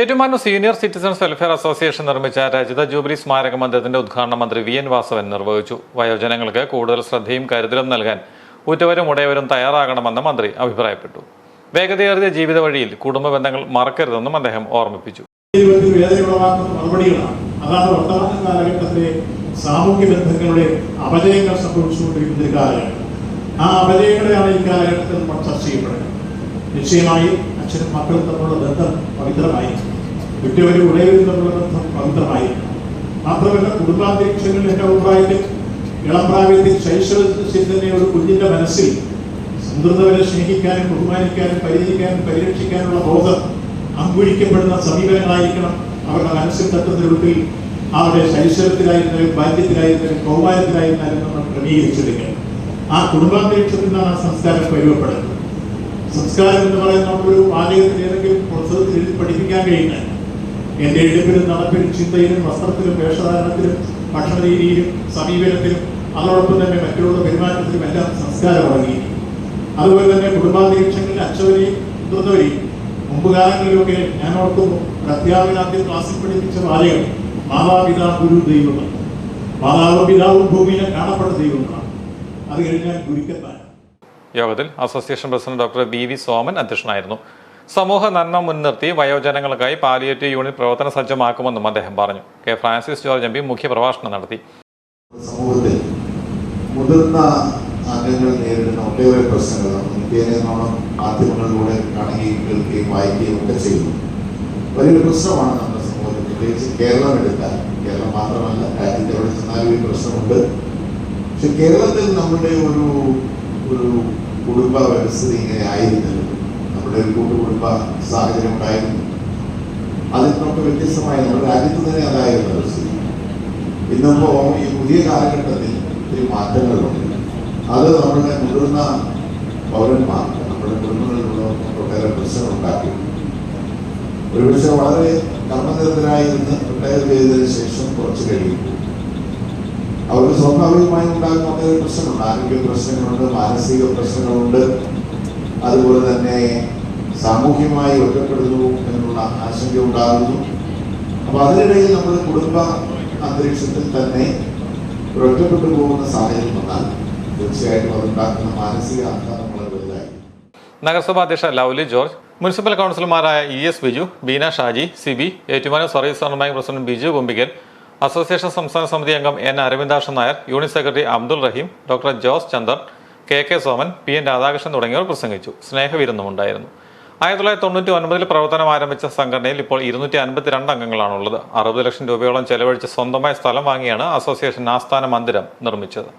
Ettumanoor senior citizens welfare association നിർമ്മിച്ച രജിത jubilee സ്മാരക മന്ദിരത്തിന്റെ ഉദ്ഘാടനം മന്ത്രി വി എൻ വാസവൻ നിർവഹിച്ചു. വയോജനങ്ങൾക്ക് കൂടുതൽ ശ്രദ്ധയും കരുതലും നൽകാൻ ഉറ്റവരും ഉടയവരും തയ്യാറാകണമെന്ന് മന്ത്രി അഭിപ്രായപ്പെട്ടു. വേഗതയേറിയ ജീവിത വഴിയിൽ കുടുംബ ബന്ധങ്ങൾ മറക്കരുതെന്നും അദ്ദേഹം ഓർമ്മിപ്പിച്ചു. സാമൂഹ്യ ബന്ധങ്ങളുടെ അപജയങ്ങൾ സംഭവിച്ചുകൊണ്ടിരിക്കുന്ന ഒരു കാലഘട്ടം. ആ അപജയങ്ങളെയാണ് ഈ കാലഘട്ടത്തിൽ നമ്മൾ ചർച്ച ചെയ്യപ്പെടുന്നത്. നിശ്ചയമായും അച്ഛനും മക്കളും തമ്മിലുള്ള ബന്ധം കുറ്റവരും ഉടയവരും തമ്മിലുള്ള ബന്ധം പവിത്രമായിരിക്കും മാത്രമല്ല കുടുംബാന്തരീക്ഷങ്ങളിൽ എന്റെ അഭിപ്രായത്തിൽ ഇളം പ്രായത്തിൽ ശൈശവത്തിൽ തന്നെ ഒരു കുഞ്ഞിന്റെ മനസ്സിൽ മുതിർന്നവരെ സ്നേഹിക്കാനും ബഹുമാനിക്കാനും പരിഹരിക്കാനും പരിരക്ഷിക്കാനുള്ള ബോധം അങ്കുഴിക്കപ്പെടുന്ന സമീപനങ്ങളായിരിക്കണം അവരുടെ മനസ്സിൽ തട്ടുന്നതിൽ അവരുടെ ശൈശവത്തിലായിരുന്നാലും ബാല്യത്തിലായിരുന്നാലും കൗമാരത്തിലായിരുന്നാലും നമ്മൾ ക്രമീകരിച്ചെടുക്കണം ആ കുടുംബാന്തരീക്ഷത്തിൽ നിന്നാണ് ആ സംസ്കാരം പരിവപ്പെടുന്നത് സംസ്കാരം എന്ന് പറയുന്ന നമ്മളൊരു ആലയത്തിൽ ഏതെങ്കിലും പുസ്തകത്തിൽ എഴുതി പഠിപ്പിക്കാൻ കഴിയുന്ന എന്റെ എഴുപ്പിലും നടപ്പിലും ചിന്തയിലും വസ്ത്രത്തിലും വേഷധാരണത്തിലും ഭക്ഷണ രീതിയിലും സമീപനത്തിലും അതോടൊപ്പം തന്നെ മറ്റുള്ള പെരുമാറ്റത്തിലും എല്ലാം സംസ്കാരം അടങ്ങിയിരിക്കും അതുപോലെ തന്നെ കുടുംബാന്തരീക്ഷങ്ങളിൽ അച്ഛവരെയും മുതിർന്നവരെയും മുമ്പ് കാലങ്ങളിലൊക്കെ ഞാൻ ഓർക്കുന്നു ആദ്യം ക്ലാസ്സിൽ പഠിപ്പിച്ച വാചകം മാതാപിതാ ഗുരു ദൈവമാണ് മാതാവും പിതാവും ഭൂമിയിലെ കാണപ്പെട്ട ദൈവങ്ങളാണ്. അത് കഴിഞ്ഞാൽ ഗുരുക്കത്താണ് യോഗത്തിൽ association president doctor B V Soman അധ്യക്ഷനായിരുന്നു. സമൂഹ നന്മ മുൻനിർത്തി വയോജനങ്ങൾക്കായി പാലിയേറ്റീവ് യൂണിറ്റ് പ്രവർത്തന സജ്ജമാക്കുമെന്നും അദ്ദേഹം പറഞ്ഞു. K. Francis George M P മുഖ്യപ്രഭാഷണം നടത്തി. സമൂഹത്തിൽ മുതിർന്ന അംഗങ്ങൾ നേരിടുന്ന ഒട്ടേറെ പ്രശ്നങ്ങൾ മാധ്യമങ്ങളിലൂടെ കാണുകയും കേൾക്കുകയും വായിക്കുകയും ഒക്കെ ചെയ്യുന്നു. വലിയൊരു പ്രശ്നമാണ് നമ്മുടെ സമൂഹത്തിൽ. പ്രത്യേകിച്ച് കേരളം എടുത്താൽ കേരളം മാത്രമല്ല രാജ്യത്തെ എവിടെ ചെന്നാലും ഈ പ്രശ്നമുണ്ട്. പക്ഷെ കേരളത്തിൽ നമ്മുടെ ഒരു ഒരു കുടുംബ വ്യവസ്ഥ ഇങ്ങനെ ആയിരുന്നല്ലോ. ഒരു കൂട്ടുകുടുംബ സാഹചര്യം ഉണ്ടായിരുന്നു അതിൽ നിന്നൊക്കെ വ്യത്യസ്തമായി നമ്മുടെ രാജ്യത്ത് തന്നെ അതായിരുന്നു ഇന്നിപ്പോ ഈ പുതിയ കാലഘട്ടത്തിൽ ഒത്തിരി മാറ്റങ്ങളുണ്ട് അത് നമ്മുടെ മുതിർന്ന പൗരന്മാർ നമ്മുടെ കുടുംബങ്ങളിലുള്ളവർക്ക് ഒട്ടേറെ പ്രശ്നങ്ങൾ ഉണ്ടാക്കി. ഒരുപക്ഷെ വളരെ കർമ്മനിരതരായിരുന്ന് റിട്ടയർ ചെയ്തതിനു ശേഷം കുറച്ച് കഴിയുമ്പോൾ അവർക്ക് സ്വാഭാവികമായി ഉണ്ടാകുന്ന പ്രശ്നങ്ങളുണ്ട്. ആരോഗ്യ പ്രശ്നങ്ങളുണ്ട് മാനസിക പ്രശ്നങ്ങളുണ്ട്. അതുപോലെ തന്നെ സാമൂഹ്യമായി ഒറ്റപ്പെടുന്നു എന്നുള്ള ആശങ്ക ഉണ്ടാകുന്നു. അപ്പൊ അതിനിടയിൽ നമ്മുടെ കുടുംബ അന്തരീക്ഷത്തിൽ തന്നെ ഒറ്റപ്പെട്ടു പോകുന്ന സാഹചര്യം വന്നാൽ തീർച്ചയായിട്ടും അതുണ്ടാക്കുന്ന മാനസിക നഗരസഭാ അധ്യക്ഷ ലൗലി ജോർജ് മുനിസിപ്പൽ കൗൺസിലർമാരായ E S Biju Beena Shaji C B Ettumanoor service സഹകരണ bank president Biju Kumbikan association സംസ്ഥാന സമിതി അംഗം N Aravindakshan Nair unit secretary Abdul Rahim doctor Jose Chandran K K Soman P N Radhakrishnan തുടങ്ങിയവർ പ്രസംഗിച്ചു. സ്നേഹവിരുന്നും ഉണ്ടായിരുന്നു ആയിരത്തി തൊള്ളായിരത്തി തൊണ്ണൂറ്റി ഒൻപതിൽ പ്രവർത്തനം ആരംഭിച്ച സംഘടനയിൽ ഇപ്പോൾ ഇരുന്നൂറ്റി അൻപത്തിരണ്ട് അംഗങ്ങളാണുള്ളത്. അറുപത് ലക്ഷം രൂപയോളം ചെലവഴിച്ച് സ്വന്തമായ സ്ഥലം വാങ്ങിയാണ് അസോസിയേഷൻ ആസ്ഥാന മന്ദിരം നിർമ്മിച്ചത്.